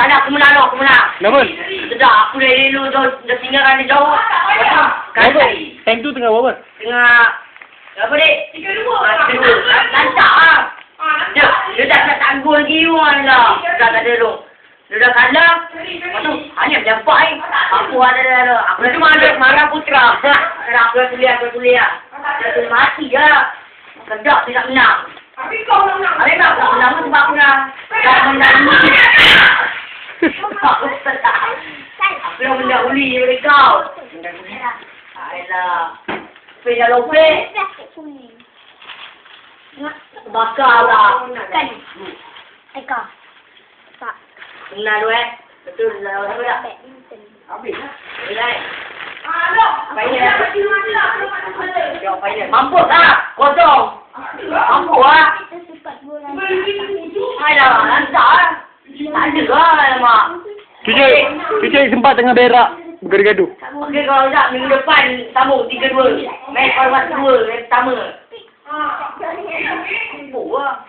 tak ada, aku menang, aku menang. Kenapa? Sedap, aku dah elok dah, dah tinggalkan dia jauh. Tu, Kenapa? kacai. Time tu tengah buat apa? Tengah, apa dek? Tiga dua. Ah, tiga dua. Lantak lah. Dia, dia dah tak tangguh lagi orang lah. Dah tak ada dong. Dia dah kalah. Lepas tu, hanya nampak eh. Aku ada, ada, ada. Aku dah cuma ada marah putra. Aku dah kuliah, aku dah kuliah. Dia tu mati lah. Sedap dia tak menang. Tapi kau nak nak. Habis tak, tak menang pun sebab aku dah, dah mendahului. Aku sedap. Aku dah mendahului daripada kau. Ayolah. Pergi dah lupa. Bakar lah. Eka. Tak. Kenal tu eh. Betul lah. Apa tak? Habis lah. Belai. Ah, dok. Payah. Dah pergi mana lah. Belum ada balik. Jauh payah. Mampus lah. Kosong. Mampus lah. Ayolah. Lantak lah. Tak ada lah mak. Cucu, cucu sempat tengah berak. Bergaduh. Okey kalau tak minggu depan sambung tiga dua. Match kalau masa dua yang pertama. Mampus lah.